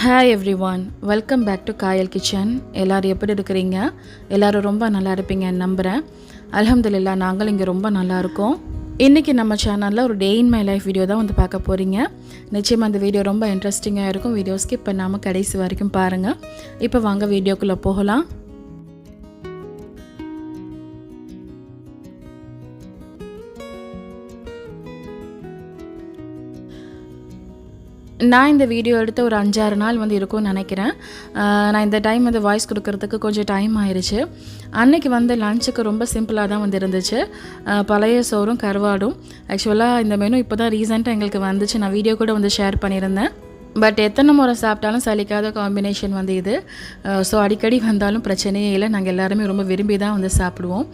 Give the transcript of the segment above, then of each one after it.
Hi everyone welcome back to Kayal kitchen எல்லோரும் எப்படி இருக்கிறீங்க? எல்லோரும் ரொம்ப நல்லா இருப்பீங்கன்னு நம்புகிறேன் அலமதுல்லா நாங்கள் இங்கே ரொம்ப நல்லா இருக்கோம். இன்றைக்கி நம்ம சேனலில் ஒரு day in my life video தான் வந்து பார்க்க போகிறீங்க நிச்சயமாக அந்த வீடியோ ரொம்ப இன்ட்ரெஸ்டிங்காக இருக்கும். வீடியோ ஸ்கிப் பண்ணாமல் கடைசி வரைக்கும் பாருங்கள் இப்போ வாங்க வீடியோக்குள்ளே போகலாம். நான் இந்த வீடியோ எடுத்து ஒரு அஞ்சாறு நாள் வந்து இருக்கும்னு நினைக்கிறேன். நான் இந்த டைம் வந்து வாய்ஸ் கொடுக்கறதுக்கு கொஞ்சம் டைம் ஆயிடுச்சு அன்னைக்கு வந்து லஞ்சுக்கு ரொம்ப சிம்பிளாக தான் வந்து இருந்துச்சு. பழைய சோறும் கருவாடும். ஆக்சுவலாக இந்த மெனு இப்போ தான் ரீசெண்டாக எங்களுக்கு வந்துச்சு. நான் வீடியோ கூட வந்து ஷேர் பண்ணியிருந்தேன். பட் எத்தனை முறை சாப்பிட்டாலும் சலிக்காத காம்பினேஷன் வந்து இது. ஸோ அடிக்கடி வந்தாலும் பிரச்சனையே இல்லை. நாங்கள் எல்லாருமே ரொம்ப விரும்பி தான் வந்து சாப்பிடுவோம்.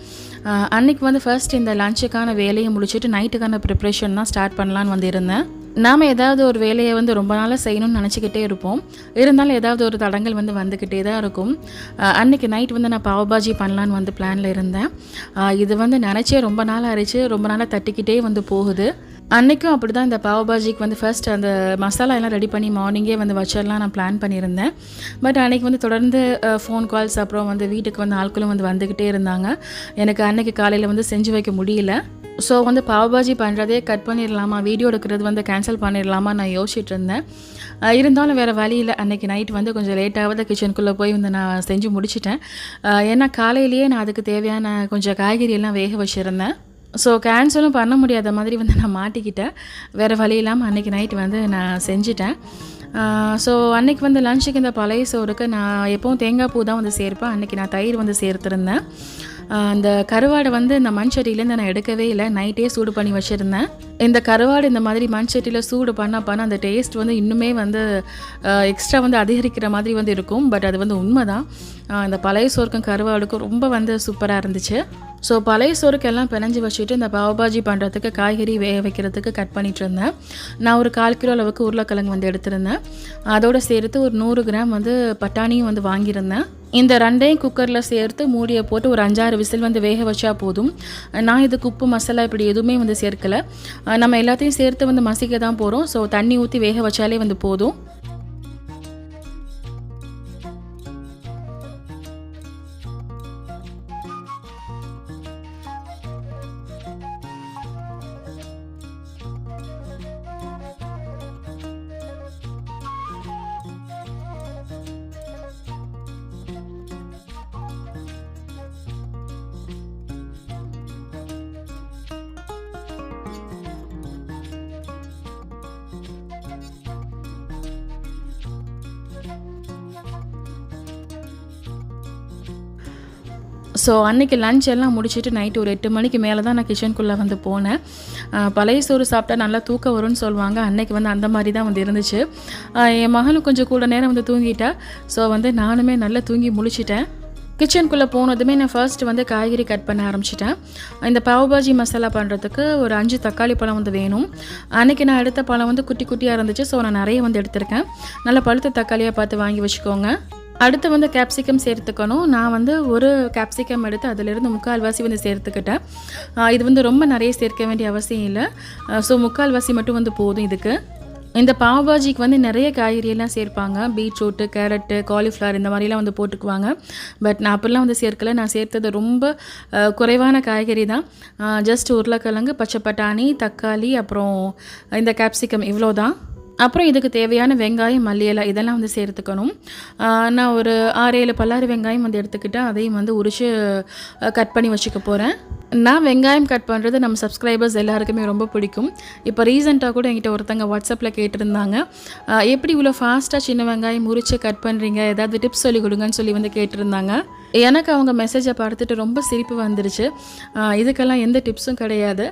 அன்றைக்கி வந்து ஃபர்ஸ்ட் இந்த லஞ்சுக்கான வேலையை முடிச்சுட்டு நைட்டுக்கான ப்ரிப்ரேஷன் தான் ஸ்டார்ட் பண்ணலான்னு வந்து இருந்தேன். நாம் ஏதாவது ஒரு வேலையை வந்து ரொம்ப நாளாக செய்யணும்னு நினச்சிக்கிட்டே இருப்போம். இருந்தாலும் ஏதாவது ஒரு தடங்கள் வந்து வந்துக்கிட்டே தான் இருக்கும். அன்றைக்கி நைட் வந்து நான் பாவபாஜி பண்ணலான்னு வந்து பிளானில் இருந்தேன். இது வந்து நினச்சே ரொம்ப நாள் ஆயிடுச்சு. ரொம்ப நாளாக தட்டிக்கிட்டே வந்து போகுது. அன்றைக்கும் அப்படி தான் இந்த பாவபாஜிக்கு வந்து ஃபர்ஸ்ட் அந்த மசாலா எல்லாம் ரெடி பண்ணி மார்னிங்கே வந்து வச்சிடலாம் நான் பிளான் பண்ணியிருந்தேன். பட் அன்றைக்கி வந்து தொடர்ந்து ஃபோன் கால்ஸ் அப்புறம் வந்து வீட்டுக்கு வந்து ஆட்களும் வந்து வந்துக்கிட்டே இருந்தாங்க. எனக்கு அன்னைக்கு காலையில் வந்து செஞ்சு வைக்க முடியல. ஸோ வந்து பாவபாஜி பண்ணுறதே கட் பண்ணிடலாமா? வீடியோ எடுக்கிறது வந்து கேன்சல் பண்ணிடலாமா? நான் யோசிச்சுட்டு இருந்தேன். இருந்தாலும் வேறு வழியில் அன்றைக்கி நைட் வந்து கொஞ்சம் லேட்டாவது கிச்சனுக்குள்ளே போய் வந்து நான் செஞ்சு முடிச்சிட்டேன். ஏன்னா காலையிலேயே நான் அதுக்கு தேவையான கொஞ்சம் காய்கறியெல்லாம் வேக வச்சுருந்தேன். ஸோ கேன்சலும் பண்ண முடியாத மாதிரி வந்து நான் மாட்டிக்கிட்டேன். வேறு வழி இல்லாமல் அன்றைக்கி நைட் வந்து நான் செஞ்சிட்டேன். ஸோ அன்றைக்கி வந்து லஞ்சுக்கு இந்த பழைய சோறுக்கு நான் எப்போவும் தேங்காய் பூ தான் வந்து சேர்ப்பேன். அன்றைக்கி நான் தயிர் வந்து சேர்த்துருந்தேன். அந்த கருவாடை வந்து இந்த மண் சட்டியிலேருந்து நான் எடுக்கவே இல்லை. நைட்டே சூடு பண்ணி வச்சுருந்தேன். இந்த கருவாடு இந்த மாதிரி மண் சட்டியில் சூடு பண்ண பண்ண அந்த டேஸ்ட் வந்து இன்னுமே வந்து எக்ஸ்ட்ரா வந்து அதிகரிக்கிற மாதிரி வந்து இருக்கும். பட் அது வந்து உண்மை தான் இந்த பழைய சோறுக்கும் கருவாடுக்கும் ரொம்ப வந்து சூப்பராக இருந்துச்சு. ஸோ பழைய சோறுக்கு எல்லாம் வச்சுட்டு இந்த பாவபாஜி பண்ணுறதுக்கு காய்கறி வேக வைக்கிறதுக்கு கட் பண்ணிட்டு இருந்தேன். நான் ஒரு கால் கிலோ அளவுக்கு உருளைக்கிழங்கு வந்து எடுத்திருந்தேன். அதோடு சேர்த்து ஒரு நூறு கிராம் வந்து பட்டாணியும் வந்து வாங்கியிருந்தேன். இந்த ரெண்டையும் குக்கரில் சேர்த்து மூடியை போட்டு ஒரு அஞ்சாறு விசில் வந்து வேக வச்சா போதும். நான் இதுக்கு உப்பு மசாலா இப்படி எதுவுமே வந்து சேர்க்கலை. நம்ம எல்லாத்தையும் சேர்த்து வந்து மசிக்க தான் போகிறோம் ஸோ தண்ணி ஊற்றி வேக வச்சாலே வந்து போதும். ஸோ அன்றைக்கி லஞ்ச் எல்லாம் முடிச்சுட்டு நைட்டு ஒரு எட்டு மணிக்கு மேலே தான் நான் கிச்சனுக்குள்ளே வந்து போனேன். பழைய சோறு சாப்பிட்டா நல்லா தூக்கம் வரும்னு சொல்லுவாங்க. அன்னைக்கு வந்து அந்த மாதிரி தான் வந்து இருந்துச்சு. என் மகளும் கொஞ்சம் கூட நேரம் வந்து தூங்கிட்டா. ஸோ வந்து நானுமே நல்லா தூங்கி முழிச்சிட்டேன் கிச்சனுக்குள்ளே போனதுமே நான் ஃபர்ஸ்ட் வந்து காய்கறி கட் பண்ண ஆரம்பிச்சிட்டேன். இந்த பாவபாஜி மசாலா பண்ணுறதுக்கு ஒரு அஞ்சு தக்காளி பழம் வந்து வேணும். அன்றைக்கி நான் எடுத்த பழம் வந்து குட்டி குட்டியாக இருந்துச்சு. ஸோ நான் நிறைய வந்து எடுத்திருக்கேன். நல்லா பழுத்த தக்காளியாக பார்த்து வாங்கி வச்சுக்கோங்க. அடுத்து வந்து கேப்சிகம் சேர்த்துக்கணும். நான் வந்து ஒரு கேப்சிகம் எடுத்து அதிலிருந்து முக்கால்வாசி வந்து சேர்த்துக்கிட்டேன். இது வந்து ரொம்ப நிறைய சேர்க்க வேண்டிய அவசியம் இல்லை. ஸோ முக்கால்வாசி மட்டும் வந்து போதும் இதுக்கு. இந்த பாவ் பாஜிக்கு வந்து நிறைய காய்கறியெல்லாம் சேர்ப்பாங்க. பீட்ரூட்டு கேரட்டு காலிஃப்ளவர் இந்த மாதிரிலாம் வந்து போட்டுக்குவாங்க. பட் நான் அப்படிலாம் வந்து சேர்க்கல. நான் சேர்த்தது ரொம்ப குறைவான காய்கறி தான். ஜஸ்ட் உருளைக்கிழங்கு பச்சை பட்டாணி தக்காளி அப்புறம் இந்த கேப்சிகம் இவ்வளோ தான் அப்புறம் இதுக்கு தேவையான வெங்காயம் மல்லி இலை இதெல்லாம் வந்து சேர்த்துக்கணும். நான் ஒரு ஆறு ஏழு பல்லாறு வெங்காயம் வந்து எடுத்துக்கிட்டேன் அதையும் வந்து உரிச்சு கட் பண்ணி வச்சுக்க போகிறேன் நான் வெங்காயம் கட் பண்ணுறது நம்ம சப்ஸ்கிரைபர்ஸ் எல்லாருக்குமே ரொம்ப பிடிக்கும். இப்போ ரீசெண்டாக கூட என்கிட்ட ஒருத்தங்க வாட்ஸ்அப்பில் கேட்டிருந்தாங்க. எப்படி இவ்வளோ ஃபாஸ்ட்டாக சின்ன வெங்காயம் முறிச்சு கட் பண்ணுறீங்க ஏதாவது டிப்ஸ் சொல்லி கொடுங்கன்னு சொல்லி வந்து கேட்டிருந்தாங்க. எனக்கு அவங்க மெசேஜை பார்த்துட்டு ரொம்ப சிரிப்பு வந்துருச்சு. இதுக்கெல்லாம் எந்த டிப்ஸும் கிடையாது.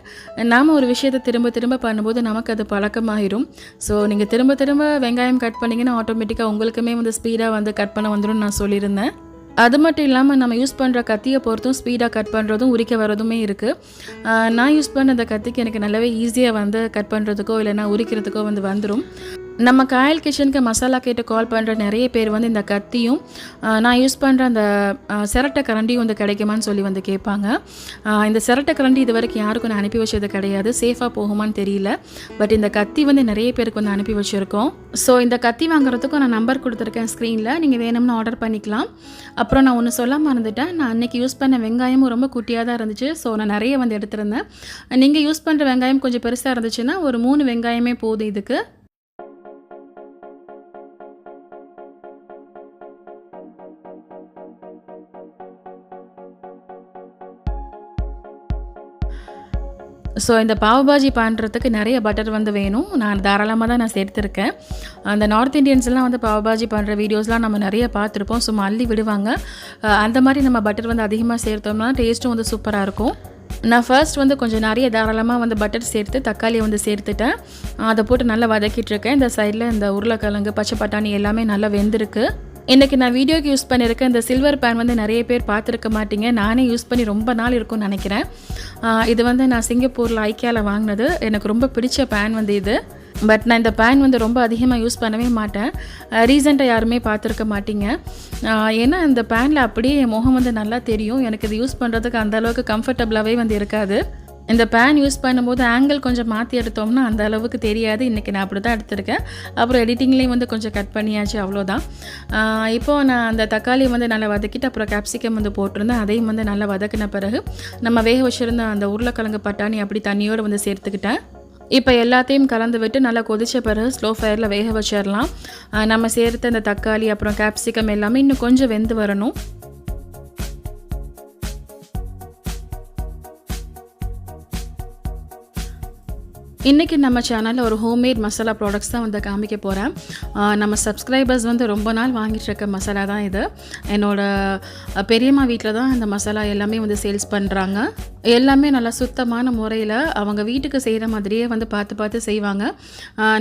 நாம் ஒரு விஷயத்தை திரும்ப திரும்ப பண்ணும்போது நமக்கு அது பழக்கமாயிரும். ஸோ நீங்கள் திரும்ப திரும்ப வெங்காயம் கட் பண்ணிங்கன்னா ஆட்டோமேட்டிக்காக உங்களுக்குமே வந்து ஸ்பீடாக வந்து கட் பண்ண வந்துடும் நான் சொல்லியிருந்தேன். அது மட்டும் இல்லாமல் நம்ம யூஸ் பண்ணுற கத்தியை பொறுத்தும் ஸ்பீடாக கட் பண்ணுறதும் உரிக்க வரதுமே இருக்குது நான் யூஸ் பண்ண அந்த கத்திக்கு எனக்கு நல்லாவே ஈஸியாக வந்து கட் பண்ணுறதுக்கோ இல்லைன்னா உரிக்கிறதுக்கோ வந்து வந்துடும் நம்ம காயல் கிச்சனுக்கு மசாலா கேட்டு கால் பண்ணுற நிறைய பேர் வந்து இந்த கத்தியும் நான் யூஸ் பண்ணுற அந்த சிரட்டை கரண்டியும் வந்து கிடைக்குமான்னு சொல்லி வந்து கேட்பாங்க. இந்த சிரட்டை கரண்டி இது வரைக்கும் யாருக்கும் நான் அனுப்பி வச்சது கிடையாது. சேஃபாக போகுமான்னு தெரியல. பட் இந்த கத்தி வந்து நிறைய பேருக்கு வந்து அனுப்பி வச்சுருக்கோம். ஸோ இந்த கத்தி வாங்குறதுக்கும் நான் நம்பர் கொடுத்துருக்கேன் ஸ்க்ரீனில் நீங்கள் வேணும்னு ஆர்டர் பண்ணிக்கலாம். அப்புறம் நான் ஒன்று சொல்ல மறந்துட்டேன். நான் அன்றைக்கி யூஸ் பண்ண வெங்காயமும் ரொம்ப குட்டியாக தான் இருந்துச்சு. ஸோ நான் நிறைய வந்து எடுத்திருந்தேன். நீங்கள் யூஸ் பண்ணுற வெங்காயம் கொஞ்சம் பெருசாக இருந்துச்சுன்னா ஒரு மூணு வெங்காயமே போதும் இதுக்கு. ஸோ இந்த பாவ் பாஜி பண்ணுறதுக்கு நிறைய பட்டர் வந்து வேணும். நான் தாராளமாக தான் நான் சேர்த்துருக்கேன். அந்த நார்த் இந்தியன்ஸ்லாம் வந்து பாவ் பாஜி பண்ணுற வீடியோஸ்லாம் நம்ம நிறைய பார்த்துருப்போம். சும்மா அள்ளி விடுவாங்க. அந்த மாதிரி நம்ம பட்டர் வந்து அதிகமாக சேர்த்தோம்னா டேஸ்ட்டும் வந்து சூப்பராக இருக்கும். நான் ஃபர்ஸ்ட் வந்து கொஞ்சம் நிறைய தாராளமாக வந்து பட்டர் சேர்த்து தக்காளியை வந்து சேர்த்துட்டேன். அதை போட்டு நல்லா வதக்கிட்டுருக்கேன் இந்த சைடில் இந்த உருளைக்கிழங்கு பச்சை பட்டாணி எல்லாமே நல்லா வெந்திருக்கு. இன்றைக்கி நான் வீடியோக்கு யூஸ் பண்ணியிருக்கேன் இந்த சில்வர் பேன் வந்து நிறைய பேர் பார்த்துருக்க மாட்டீங்க. நானே யூஸ் பண்ணி ரொம்ப நாள் இருக்கும்னு நினைக்கிறேன். இது வந்து நான் சிங்கப்பூரில் ஐக்கியாவில் வாங்கினது. எனக்கு ரொம்ப பிடிச்ச பேன் வந்து இது. பட் நான் இந்த பேன் வந்து ரொம்ப அதிகமாக யூஸ் பண்ணவே மாட்டேன். ரீசெண்டாக யாருமே பார்த்துருக்க மாட்டிங்க. ஏன்னா இந்த பேனில் அப்படியே என் முகம் வந்து நல்லா தெரியும். எனக்கு இது யூஸ் பண்ணுறதுக்கு அந்த அளவுக்கு கம்ஃபர்டபுளாகவே வந்து இருக்காது. இந்த பேன் யூஸ் பண்ணும்போது ஆங்கிள் கொஞ்சம் மாற்றி எடுத்தோம்னா அந்த அளவுக்கு தெரியாது. இன்றைக்கி நான் அப்படி தான் எடுத்திருக்கேன். அப்புறம் எடிட்டிங்லேயும் வந்து கொஞ்சம் கட் பண்ணியாச்சு அவ்வளோதான் இப்போது நான் அந்த தக்காளி வந்து நல்லா வதக்கிட்டு அப்புறம் கேப்சிகம் வந்து போட்டிருந்தேன். அதையும் வந்து நல்லா வதக்கின பிறகு நம்ம வேக வச்சுருந்த அந்த உருளைக்கிழங்கு பட்டாணி அப்படி தண்ணியோடு வந்து சேர்த்துக்கிட்டேன். இப்போ எல்லாத்தையும் கலந்து விட்டு நல்லா கொதிச்ச பிறகு ஸ்லோ ஃபயரில் வேக வச்சிடலாம் நம்ம சேர்த்த இந்த தக்காளி அப்புறம் கேப்சிகம் எல்லாமே இன்னும் கொஞ்சம் வெந்து வரணும். இன்றைக்கி நம்ம சேனலில் ஒரு ஹோம்மேட் மசாலா ப்ராடக்ட்ஸ் தான் வந்து காமிக்க போகிறேன் நம்ம சப்ஸ்கிரைபர்ஸ் வந்து ரொம்ப நாள் வாங்கிட்டு இருக்க மசாலா தான் இது. என்னோடய பெரியம்மா வீட்டில் தான் இந்த மசாலா எல்லாமே வந்து சேல்ஸ் பண்ணுறாங்க எல்லாமே நல்லா சுத்தமான முறையில் அவங்க வீட்டுக்கு செய்கிற மாதிரியே வந்து பார்த்து பார்த்து செய்வாங்க.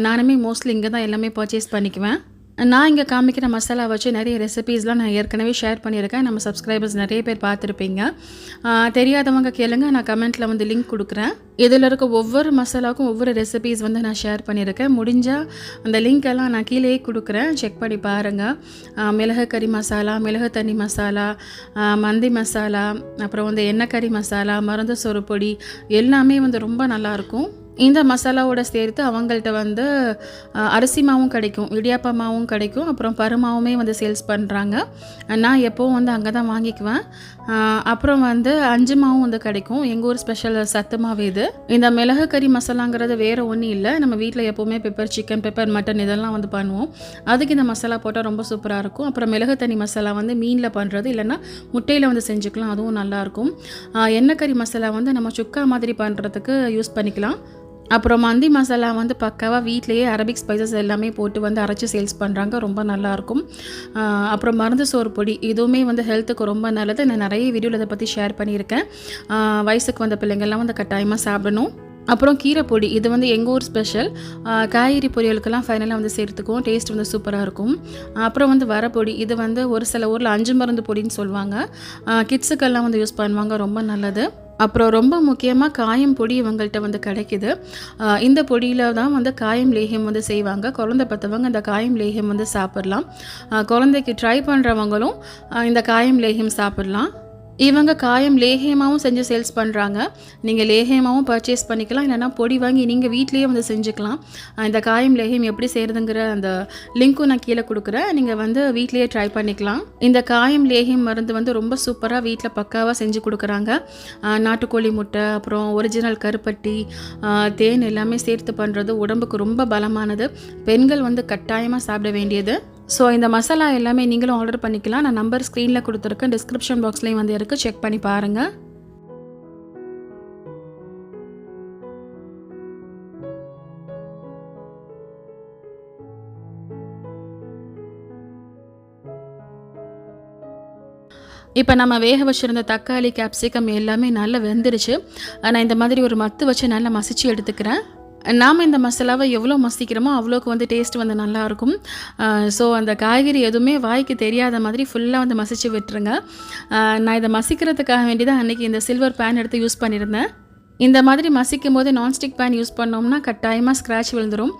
நானுமே மோஸ்ட்லி இங்கே தான் எல்லாமே பர்ச்சேஸ் பண்ணிக்குவேன். நான் இங்கே காமிக்கிற மசாலா வச்சு நிறைய ரெசிபீஸ்லாம் நான் ஏற்கனவே ஷேர் பண்ணியிருக்கேன். நம்ம சப்ஸ்கிரைபர்ஸ் நிறைய பேர் பார்த்துருப்பீங்க. தெரியாதவங்க கேளுங்க. நான் கமெண்ட்டில் வந்து லிங்க் கொடுக்குறேன். இதில் இருக்க ஒவ்வொரு மசாலாவுக்கும் ஒவ்வொரு ரெசிபீஸ் வந்து நான் ஷேர் பண்ணியிருக்கேன். முடிஞ்சால் அந்த லிங்க் எல்லாம் நான் கீழேயே கொடுக்குறேன். செக் பண்ணி பாருங்கள் மிளகு கறி மசாலா மிளகு தண்ணி மசாலா மந்தி மசாலா அப்புறம் வந்து எண்ணெய் கறி மசாலா மருந்து சொறுப்பொடி எல்லாமே வந்து ரொம்ப நல்லாயிருக்கும் இந்த மசாலாவோட சேர்த்து அவங்கள்ட்ட வந்து அரிசி மாவும் கிடைக்கும் இடியாப்ப மாவும் கிடைக்கும் அப்புறம் பருமாவுமே வந்து சேல்ஸ் பண்ணுறாங்க நான் எப்போவும் வந்து அங்கே தான் வாங்கிக்குவேன். அப்புறம் வந்து அஞ்சு மாவும் வந்து கிடைக்கும். எங்கள் ஊர் ஸ்பெஷல் சத்து மாவு இது. இந்த மிளகு கறி மசாலாங்கிறது வேறு ஒன்றும் இல்லை. நம்ம வீட்டில் எப்போவுமே பெப்பர் சிக்கன் பெப்பர் மட்டன் இதெல்லாம் வந்து பண்ணுவோம். அதுக்கு இந்த மசாலா போட்டால் ரொம்ப சூப்பராக இருக்கும். அப்புறம் மிளகு தனி மசாலா வந்து மீனில் பண்ணுறது இல்லைன்னா முட்டையில் வந்து செஞ்சுக்கலாம். அதுவும் நல்லாயிருக்கும் எண்ணெய் கறி மசாலா வந்து நம்ம சுக்கா மாதிரி பண்ணுறதுக்கு யூஸ் பண்ணிக்கலாம். அப்புறம் மந்தி மசாலா வந்து பக்காவாக வீட்லேயே அரபிக் ஸ்பைசஸ் எல்லாமே போட்டு வந்து அரைச்சி சேல்ஸ் பண்ணுறாங்க ரொம்ப நல்லாயிருக்கும். அப்புறம் மருந்து சோறு பொடி இதுவுமே வந்து ஹெல்த்துக்கு ரொம்ப நல்லது. நான் நிறைய வீடியோவில் இதை பற்றி ஷேர் பண்ணியிருக்கேன். வயசுக்கு வந்த பிள்ளைங்கள்லாம் வந்து கட்டாயமாக சாப்பிடணும். அப்புறம் கீரை பொடி இது வந்து எங்கள் ஊர் ஸ்பெஷல் காய்கறி பொரியலுக்கெல்லாம் ஃபைனலாக வந்து சேர்த்துக்கும் டேஸ்ட் வந்து சூப்பராக இருக்கும். அப்புறம் வந்து வரப்பொடி இது வந்து ஒரு சில ஊரில் அஞ்சு மருந்து பொடின்னு சொல்லுவாங்க. கிட்ஸுக்கெல்லாம் வந்து யூஸ் பண்ணுவாங்க. ரொம்ப நல்லது. அப்புறம் ரொம்ப முக்கியமாக காயம் பொடி இவங்கள்ட்ட வந்து கிடைக்குது. இந்த பொடியில் தான் வந்து காயம் லேகியம் வந்து செய்வாங்க. குழந்தை பற்றவங்க இந்த காயம் லேகியம் வந்து சாப்பிட்லாம். குழந்தைக்கு ட்ரை பண்ணுறவங்களும் இந்த காயம் லேகியம் சாப்பிட்லாம். இவங்க காயம் லேகியமாகவும் செஞ்சு சேல்ஸ் பண்ணுறாங்க நீங்கள் லேகியமாகவும் பர்ச்சேஸ் பண்ணிக்கலாம். இல்லைன்னா பொடி வாங்கி நீங்கள் வீட்லேயே வந்து செஞ்சுக்கலாம். இந்த காயம் லேகியம் எப்படி செய்கிறதுங்கிற அந்த லிங்க்கும் நான் கீழே கொடுக்குறேன். நீங்கள் வந்து வீட்லேயே ட்ரை பண்ணிக்கலாம். இந்த காயம் லேகியம் மருந்து வந்து ரொம்ப சூப்பராக வீட்டில் பக்காவாக செஞ்சு கொடுக்குறாங்க. நாட்டுக்கோழி முட்டை அப்புறம் ஒரிஜினல் கருப்பட்டி தேன் எல்லாமே சேர்த்து பண்ணுறது உடம்புக்கு ரொம்ப பலமானது. பெண்கள் வந்து கட்டாயமாக சாப்பிட வேண்டியது. ஸோ இந்த மசாலா எல்லாமே நீங்களும் ஆர்டர் பண்ணிக்கலாம். நான் நம்பர் ஸ்க்ரீனில் கொடுத்துருக்கேன் டிஸ்கிரிப்ஷன் பாக்ஸ்லேயும் வந்து இருக்குது செக் பண்ணி பாருங்கள் இப்போ நம்ம வேக வச்சுருந்த தக்காளி கேப்சிகம் எல்லாமே நல்லா வெந்துருச்சு. நான் இந்த மாதிரி ஒரு மத்து வச்சு நல்லா மசிச்சு எடுத்துக்கிறேன். நாம் இந்த மசாலாவை எவ்வளோ மசிக்கிறோமோ அவ்வளோக்கு வந்து டேஸ்ட் வந்து நல்லாயிருக்கும். ஸோ அந்த காய்கறி எதுவுமே வாய்க்கு தெரியாத மாதிரி ஃபுல்லாக வந்து மசிச்சு விட்டுருங்க. நான் இதை மசிக்கிறதுக்காக வேண்டி தான் அன்றைக்கி இந்த சில்வர் பேன் எடுத்து யூஸ் பண்ணியிருந்தேன். இந்த மாதிரி மசிக்கும் போது நான்ஸ்டிக் பேன் யூஸ் பண்ணோம்னா கட்டாயமாக ஸ்க்ராட்ச் விழுந்துடும்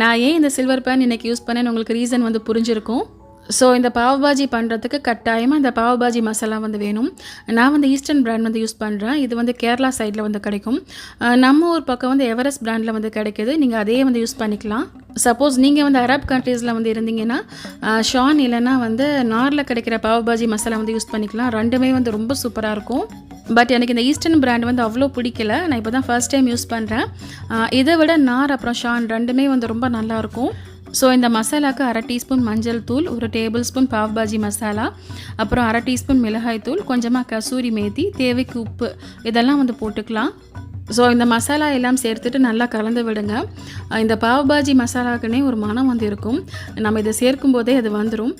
நான் ஏன் இந்த சில்வர் பேன் இன்றைக்கி யூஸ் பண்ணேன்னு உங்களுக்கு ரீசன் வந்து புரிஞ்சிருக்கும். ஸோ இந்த பாவ் பாஜி பண்ணுறதுக்கு கட்டாயமாக இந்த பாவ் பாஜி மசாலா வந்து வேணும். நான் வந்து ஈஸ்டர்ன் பிராண்ட் வந்து யூஸ் பண்ணுறேன் இது வந்து கேரளா சைடில் வந்து கிடைக்கும். நம்ம ஊர் பக்கம் வந்து எவரெஸ்ட் பிராண்டில் வந்து கிடைக்கிது. நீங்கள் அதே வந்து யூஸ் பண்ணிக்கலாம். சப்போஸ் நீங்கள் வந்து அரப் கண்ட்ரீஸில் வந்து இருந்தீங்கன்னா ஷான் இல்லைன்னா வந்து நாரில் கிடைக்கிற பாவ் பாஜி மசாலா வந்து யூஸ் பண்ணிக்கலாம். ரெண்டுமே வந்து ரொம்ப சூப்பராக இருக்கும். பட் எனக்கு இந்த ஈஸ்டர்ன் பிராண்ட் வந்து அவ்வளோ பிடிக்கல. நான் இப்போ தான் ஃபர்ஸ்ட் டைம் யூஸ் பண்ணுறேன் இதை விட நார் அப்புறம் ஷான் ரெண்டுமே வந்து ரொம்ப நல்லாயிருக்கும் ஸோ இந்த மசாலாவுக்கு அரை டீஸ்பூன் மஞ்சள் தூள் ஒரு டேபிள் ஸ்பூன் பாவ் பாஜி மசாலா அப்புறம் அரை டீஸ்பூன் மிளகாய் தூள் கொஞ்சமாக கசூரி மேத்தி தேவைக்கு உப்பு இதெல்லாம் வந்து போட்டுக்கலாம். ஸோ இந்த மசாலா எல்லாம் சேர்த்துட்டு நல்லா கலந்து விடுங்க. இந்த பாவ் பாஜி மசாலாக்குன்னே ஒரு மனம் வந்து இருக்கும். நம்ம இதை சேர்க்கும் போதே அது வந்துடும்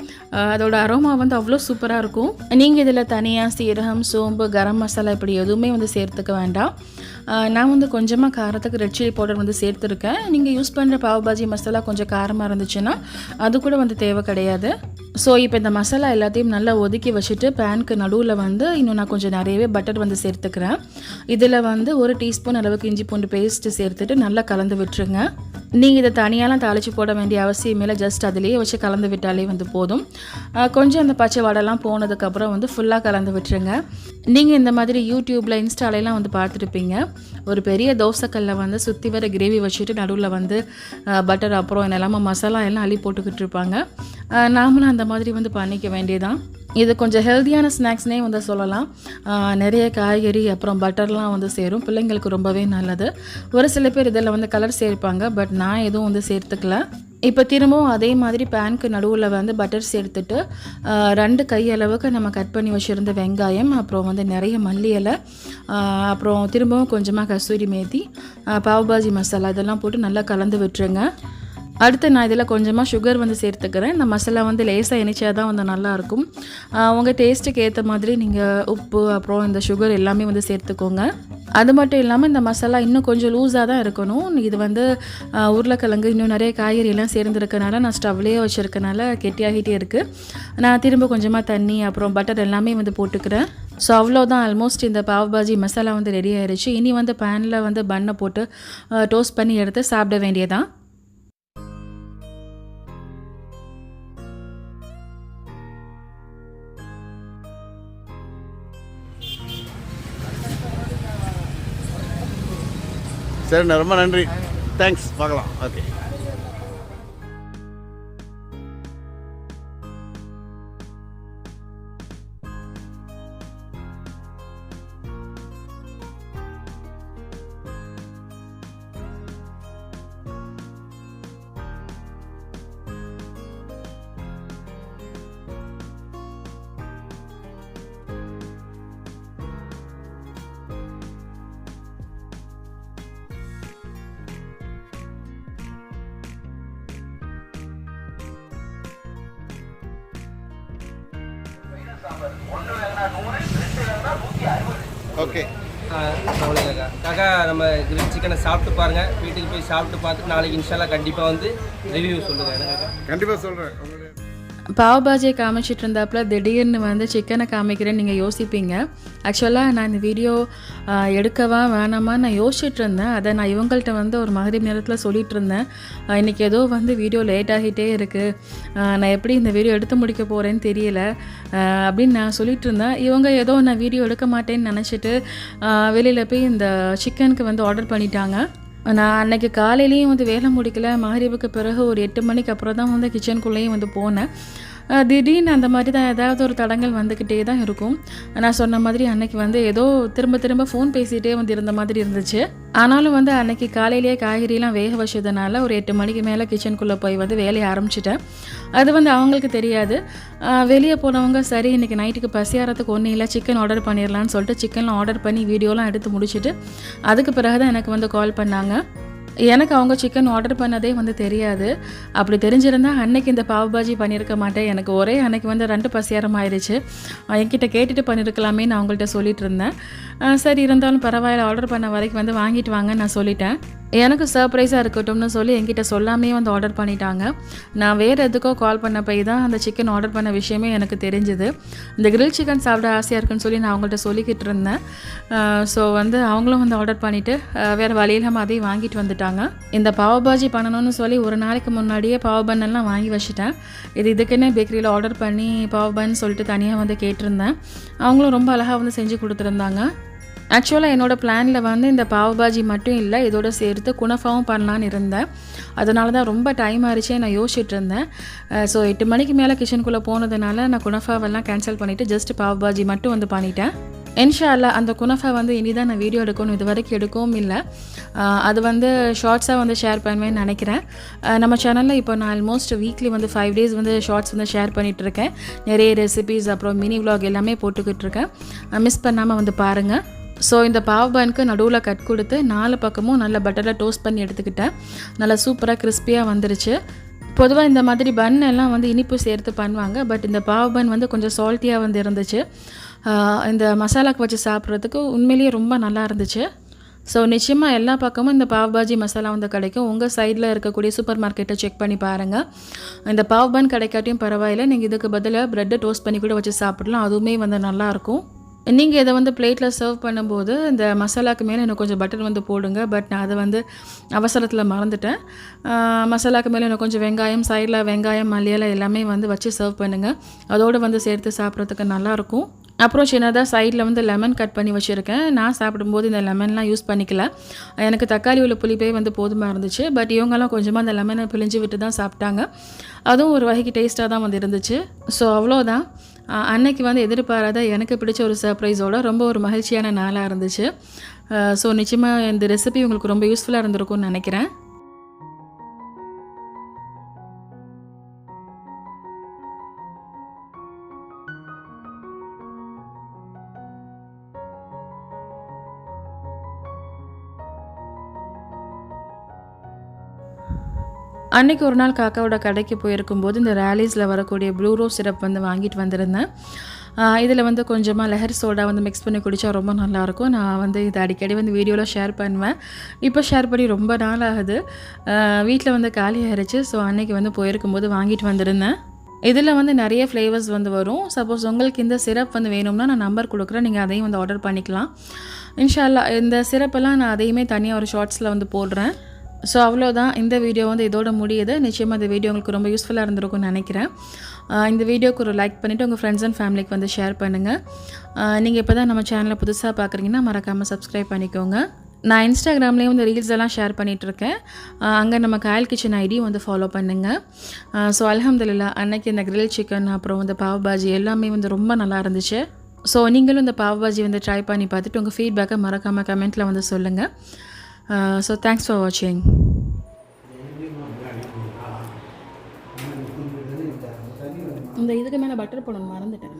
அதோட அரோமா வந்து அவ்வளோ சூப்பராக இருக்கும். நீங்கள் இதில் தனியாக சீரகம் சோம்பு கரம் மசாலா இப்படி எதுவுமே வந்து சேர்த்துக்க வேண்டாம். நான் வந்து கொஞ்சமாக காரத்துக்கு ரெட் சில்லி பவுடர் வந்து சேர்த்துருக்கேன். நீங்கள் யூஸ் பண்ணுற பாவ் பாஜி மசாலா கொஞ்சம் காரமாக இருந்துச்சுன்னா அது கூட வந்து தேவை கிடையாது. ஸோ இப்போ இந்த மசாலா எல்லாத்தையும் நல்லா ஒதுக்கி வச்சுட்டு பேனுக்கு நடுவில் வந்து இன்னும் நான் கொஞ்சம் நிறையவே பட்டர் வந்து சேர்த்துக்கிறேன். இதில் வந்து ஒரு டீஸ்பூன் அளவுக்கு இஞ்சி பூண்டு பேஸ்ட்டு சேர்த்துட்டு நல்லா கலந்து விட்டுருங்க. நீங்கள் இதை தனியாலாம் தாளித்து போட வேண்டிய அவசியம் இல்லை. ஜஸ்ட் அதிலேயே வச்சு கலந்து விட்டாலே வந்து போதும். கொஞ்சம் அந்த பச்சை வடைலாம் போனதுக்கப்புறம் வந்து ஃபுல்லாக கலந்து விட்டுருங்க. நீங்கள் இந்த மாதிரி யூடியூப்பில் இன்ஸ்டாலெலாம் வந்து பார்த்துருப்பீங்க. ஒரு பெரிய தோசைக்கல்ல வந்து சுற்றி வர கிரேவி வச்சுட்டு நடுவில் வந்து பட்டர் அப்புறம் என்னெல்லாமோ மசாலா எல்லாம் அள்ளி போட்டுக்கிட்டு இருப்பாங்க. நாமளும் அந்த மாதிரி வந்து பண்ணிக்க வேண்டியதான் இது கொஞ்சம் ஹெல்த்தியான ஸ்நாக்ஸ்னே வந்து சொல்லலாம். நிறைய காய்கறி அப்புறம் பட்டர்லாம் வந்து சேரும். பிள்ளைங்களுக்கு ரொம்பவே நல்லது. ஒரு சில பேர் இதில் வந்து கலர் சேர்ப்பாங்க பட் நான் எதுவும் வந்து சேர்த்துக்கல. இப்போ திரும்பவும் அதே மாதிரி பேனுக்கு நடுவில் வந்து பட்டர் சேர்த்துட்டு ரெண்டு கையளவுக்கு நம்ம கட் பண்ணி வச்சுருந்த வெங்காயம் அப்புறம் வந்து நிறைய மல்லி இலை அப்புறம் திரும்பவும் கொஞ்சமாக கஸ்தூரி மேத்தி பாவ் பாஜி மசாலா இதெல்லாம் போட்டு நல்லா கலந்து விட்டுருங்க. அடுத்து நான் இதில் கொஞ்சமாக சுகர் வந்து சேர்த்துக்கிறேன். இந்த மசாலா வந்து லேசாக இனிச்சா தான் வந்து நல்லாயிருக்கும். உங்கள் டேஸ்ட்டுக்கு ஏற்ற மாதிரி நீங்கள் உப்பு அப்புறம் இந்த சுகர் எல்லாமே வந்து சேர்த்துக்கோங்க. அது மட்டும் இல்லாமல் இந்த மசாலா இன்னும் கொஞ்சம் லூஸாக தான் இருக்கணும். இது வந்து உருளைக்கிழங்கு இன்னும் நிறைய காய்கறியெல்லாம் சேர்ந்துருக்கனால நான் ஸ்டவ்லேயே வச்சுருக்கனால கெட்டியாகிட்டே இருக்குது நான் திரும்ப கொஞ்சமாக தண்ணி அப்புறம் பட்டர் எல்லாமே வந்து போட்டுக்கிறேன். ஸோ அவ்வளோதான் ஆல்மோஸ்ட் இந்த பாவ் பாஜி மசாலா வந்து ரெடி ஆயிடுச்சு இனி வந்து பேனில் வந்து பண்ணை போட்டு டோஸ்ட் பண்ணி எடுத்து சாப்பிட வேண்டியதான் சரிண்ணா ரொம்ப நன்றி. தேங்க்ஸ் பார்க்கலாம். Okay okay. காக்கா நம்ம கிரில் சிக்கனை சாப்பிட்டு பாருங்கள் வீட்டுக்கு போய் சாப்பிட்டு பார்த்துட்டு நாளைக்கு இன்ஷால்லா கண்டிப்பாக வந்து ரிவ்யூ சொல்லுங்கள் எனக்கு கண்டிப்பாக சொல்கிறேன் பாவ் பாஜியை காமிச்சிட்டு இருந்தாப்புல திடீர்னு வந்து சிக்கனை காமிக்கிறேன்னு நீங்கள் யோசிப்பீங்க. ஆக்சுவலாக நான் இந்த வீடியோ எடுக்கவா வேணாமா நான் யோசிச்சுட்டு இருந்தேன் அதை நான் இவங்கள்ட்ட வந்து ஒரு மகரிப் நேரத்தில் சொல்லிட்டு இருந்தேன் இன்றைக்கி இன்னைக்கு ஏதோ வந்து வீடியோ லேட் ஆகிட்டே இருக்குது நான் எப்படி இந்த வீடியோ எடுத்து முடிக்க போகிறேன்னு தெரியல. அப்படின்னு நான் சொல்லிட்டு இருந்தேன் இவங்க ஏதோ நான் வீடியோ எடுக்க மாட்டேன்னு நினச்சிட்டு வெளியில் போய் இந்த சிக்கனுக்கு வந்து ஆர்டர் பண்ணிட்டாங்க. நான் அன்னைக்கு காலையிலேயும் வந்து வேலை முடிக்கல. மகரிவுக்கு பிறகு ஒரு எட்டு மணிக்கு அப்புறம் தான் வந்து கிச்சனுக்குள்ளேயும் வந்து போனேன். திடீர்னு அந்த மாதிரி தான் ஏதாவது ஒரு தடங்கள் வந்துக்கிட்டே தான் இருக்கும். நான் சொன்ன மாதிரி அன்னைக்கு வந்து ஏதோ திரும்ப திரும்ப ஃபோன் பேசிகிட்டே வந்து இருந்த மாதிரி இருந்துச்சு. ஆனாலும் வந்து அன்னைக்கு காலையிலேயே காய்கறிலாம் வேக வச்சதுனால ஒரு எட்டு மணிக்கு மேலே கிச்சனுக்குள்ளே போய் வந்து வேலையை ஆரம்பிச்சிட்டேன். அது வந்து அவங்களுக்கு தெரியாது. வெளியே போனவங்க சரி இன்னைக்கு நைட்டுக்கு பசியாரத்துக்கு ஒன்றும் இல்லை சிக்கன் ஆர்டர் பண்ணிடலான்னு சொல்லிட்டு சிக்கன்லாம் ஆர்டர் பண்ணி வீடியோலாம் எடுத்து முடிச்சுட்டு அதுக்கு பிறகு தான் எனக்கு வந்து கால் பண்ணாங்க. எனக்கு அவங்க சிக்கன் ஆர்டர் பண்ணதே வந்து தெரியாது. அப்படி தெரிஞ்சிருந்தா அன்னைக்கு இந்த பாவ் பாஜி பண்ணியிருக்க மாட்டேன். எனக்கு ஒரே அன்னைக்கு வந்து ரெண்டு பசியாரம் ஆயிடுச்சு. என்கிட்ட கேட்டுட்டு பண்ணியிருக்கலாமே நான் அவங்கள்ட்ட சொல்லிட்டு இருந்தேன். சரி இருந்தாலும் பரவாயில்ல ஆர்டர் பண்ண வரைக்கும் வந்து வாங்கிட்டு வாங்க நான் சொல்லிட்டேன். எனக்கு சர்ப்ரைஸாக இருக்கட்டும்னு சொல்லி என்கிட்ட சொல்லாமே வந்து ஆர்டர் பண்ணிட்டாங்க. நான் வேறு எதுக்கோ கால் பண்ண போய் தான் அந்த சிக்கன் ஆர்டர் பண்ண விஷயமே எனக்கு தெரிஞ்சுது. இந்த கிரில் சிக்கன் சாப்பிட ஆசையாக இருக்குன்னு சொல்லி நான் அவங்கள்ட்ட சொல்லிக்கிட்டு இருந்தேன். ஸோ வந்து அவங்களும் வந்து ஆர்டர் பண்ணிவிட்டு வேறு வழியில்லாமல் அதையும் வாங்கிட்டு வந்துட்டாங்க. இந்த பாவ பாஜி பண்ணணும்னு சொல்லி ஒரு நாளைக்கு முன்னாடியே பாவ பன்னெல்லாம் வாங்கி வச்சுட்டேன். இது இதுக்குன்னே பேக்கரியில் ஆர்டர் பண்ணி பாவ பன் சொல்லிட்டு தனியாக வந்து கேட்டிருந்தேன். அவங்களும் ரொம்ப அழகாக வந்து செஞ்சு கொடுத்துருந்தாங்க. ஆக்சுவலாக என்னோடய பிளானில் வந்து இந்த பாவ் பாஜி மட்டும் இல்லை இதோட சேர்த்து குணஃபாவும் பண்ணலான்னு இருந்தேன். அதனால தான் ரொம்ப டைம் ஆகிடுச்சே நான் யோசிச்சுட்டு இருந்தேன். ஸோ எட்டு மணிக்கு மேலே கிச்சனுக்குள்ளே போனதுனால நான் குணஃபாவெல்லாம் கேன்சல் பண்ணிவிட்டு ஜஸ்ட் பாவ் பாஜி மட்டும் வந்து பண்ணிட்டேன். இன்ஷா அல்லா அந்த குனஃபா வந்து இனி தான் நான் வீடியோ எடுக்கணும் இது வரைக்கும் எடுக்கவும் இல்லை. அது வந்து ஷார்ட்ஸாக வந்து ஷேர் பண்ணுவேன்னு நினைக்கிறேன். நம்ம சேனலில் இப்போ நான் ஆல்மோஸ்ட் வீக்லி வந்து ஃபைவ் டேஸ் வந்து ஷார்ட்ஸ் வந்து ஷேர் பண்ணிகிட்ருக்கேன் நிறைய ரெசிபீஸ் அப்புறம் மினி விலாக் எல்லாமே போட்டுக்கிட்டு இருக்கேன். மிஸ் பண்ணாமல் வந்து பாருங்கள் ஸோ இந்த பாவ் பானுக்கு நடுவில் கட் கொடுத்து நாலு பக்கமும் நல்ல பட்டரில் டோஸ்ட் பண்ணி எடுத்துக்கிட்டேன். நல்லா சூப்பராக கிறிஸ்பியாக வந்துருச்சு. பொதுவாக இந்த மாதிரி பன் எல்லாம் வந்து இனிப்பு சேர்த்து பண்ணுவாங்க. பட் இந்த பாவ் பன் வந்து கொஞ்சம் சால்ட்டியாக வந்து இருந்துச்சு. இந்த மசாலாக்கு வச்சு சாப்பிட்றதுக்கு உண்மையிலேயே ரொம்ப நல்லா இருந்துச்சு. ஸோ நிச்சயமாக எல்லா பக்கமும் இந்த பாவ் பாஜி மசாலா வந்து கிடைக்கும். உங்கள் சைடில் இருக்கக்கூடிய சூப்பர் மார்க்கெட்டை செக் பண்ணி பாருங்கள் இந்த பாவ் பன் கிடைக்காட்டியும் பரவாயில்ல. நீங்கள் இதுக்கு பதிலாக ப்ரெட்டை டோஸ்ட் பண்ணி கூட வச்சு சாப்பிடலாம். அதுவுமே வந்து நல்லாயிருக்கும் நீங்கள் இதை வந்து பிளேட்டில் சர்வ் பண்ணும்போது இந்த மசாலாக்கு மேலே எனக்கு கொஞ்சம் பட்டர் வந்து போடுங்க. பட் நான் அதை வந்து அவசரத்தில் மறந்துட்டேன். மசாலாக்கு மேலே எனக்கு கொஞ்சம் வெங்காயம் சைடில் வெங்காயம் மல்லியெல்லாம் எல்லாமே வந்து வச்சு சர்வ் பண்ணுங்கள் அதோடு வந்து சேர்த்து சாப்பிட்றதுக்கு நல்லாயிருக்கும். அப்புறம் சின்னதாக சைடில் வந்து லெமன் கட் பண்ணி வச்சுருக்கேன். நான் சாப்பிடும்போது இந்த லெமன்லாம் யூஸ் பண்ணிக்கல. எனக்கு தக்காளி உள்ள புளிப்பே வந்து போதுமாக இருந்துச்சு. பட் இவங்கெல்லாம் கொஞ்சமாக அந்த லெமனை பிழிஞ்சு விட்டு தான் சாப்பிட்டாங்க. அதுவும் ஒரு வகைக்கு டேஸ்ட்டாக தான் வந்து இருந்துச்சு. ஸோ அவ்வளோதான் அன்னைக்கு வந்து எதிர்பாராத எனக்கு பிடிச்ச ஒரு சர்ப்ரைஸோட ரொம்ப ஒரு மகிழ்ச்சியான நாளாக இருந்துச்சு. ஸோ நிச்சயமாக இந்த ரெசிபி உங்களுக்கு ரொம்ப யூஸ்ஃபுல்லாக இருந்திருக்கும்னு நினைக்கிறேன். அன்னைக்கு ஒரு நாள் காக்காவோட கடைக்கு போயிருக்கும்போது இந்த ரேலிஸில் வரக்கூடிய ப்ளூ ரோஸ் சிரப் வந்து வாங்கிட்டு வந்திருந்தேன். இதில் வந்து கொஞ்சமாக லெஹர் சோடா வந்து மிக்ஸ் பண்ணி குடித்தா ரொம்ப நல்லாயிருக்கும். நான் வந்து இது அடிக்கடி வந்து வீடியோவில் ஷேர் பண்ணுவேன். இப்போ ஷேர் பண்ணி ரொம்ப நாள் ஆகுது. வீட்டில் வந்து காலி ஆயிடுச்சு ஸோ அன்னைக்கு வந்து போயிருக்கும்போது வாங்கிட்டு வந்திருந்தேன். இதில் வந்து நிறைய ஃப்ளேவர்ஸ் வந்து வரும். சப்போஸ் உங்களுக்கு இந்த சிரப் வந்து வேணும்னா நான் நம்பர் கொடுக்குறேன். நீங்கள் அதையும் வந்து ஆர்டர் பண்ணிக்கலாம். இன்ஷால்லா இந்த சிரப்பெல்லாம் நான் அதையுமே தனியாக ஒரு ஷார்ட்ஸில் வந்து போடுறேன். ஸோ அவ்வளோதான் இந்த வீடியோ வந்து இதோட முடியுது. நிச்சயமாக இந்த வீடியோ உங்களுக்கு ரொம்ப யூஸ்ஃபுல்லாக இருந்திருக்கும்னு நினைக்கிறேன். இந்த வீடியோக்கு ஒரு லைக் பண்ணிவிட்டு உங்கள் ஃப்ரெண்ட்ஸ் அண்ட் ஃபேமிலிக்கு வந்து ஷேர் பண்ணுங்கள் நீங்கள் இப்போ தான் நம்ம சேனலை புதுசாக பார்க்குறீங்கன்னா மறக்காமல் சப்ஸ்கிரைப் பண்ணிக்கோங்க. நான் இன்ஸ்டாகிராம்லேயும் வந்து ரீல்ஸ் எல்லாம் ஷேர் பண்ணிகிட்ருக்கேன் அங்கே நம்ம காயல் கிச்சன் ஐடியும் வந்து ஃபாலோ பண்ணுங்கள் ஸோ அலமதுல்லா அன்னைக்கு இந்த கிரில் சிக்கன் அப்புறம் வந்து பாவ் பாஜி எல்லாமே வந்து ரொம்ப நல்லா இருந்துச்சு. ஸோ நீங்களும் இந்த பாவ் பாஜி வந்து ட்ரை பண்ணி பார்த்துட்டு உங்கள் ஃபீட்பேக்கை மறக்காமல் கமெண்ட்டில் வந்து சொல்லுங்கள் ஸோ தேங்க்ஸ் ஃபார் வாட்சிங் இந்த இதுக்கு மேலே பட்டர் போடணும் மறந்துட்டேன்.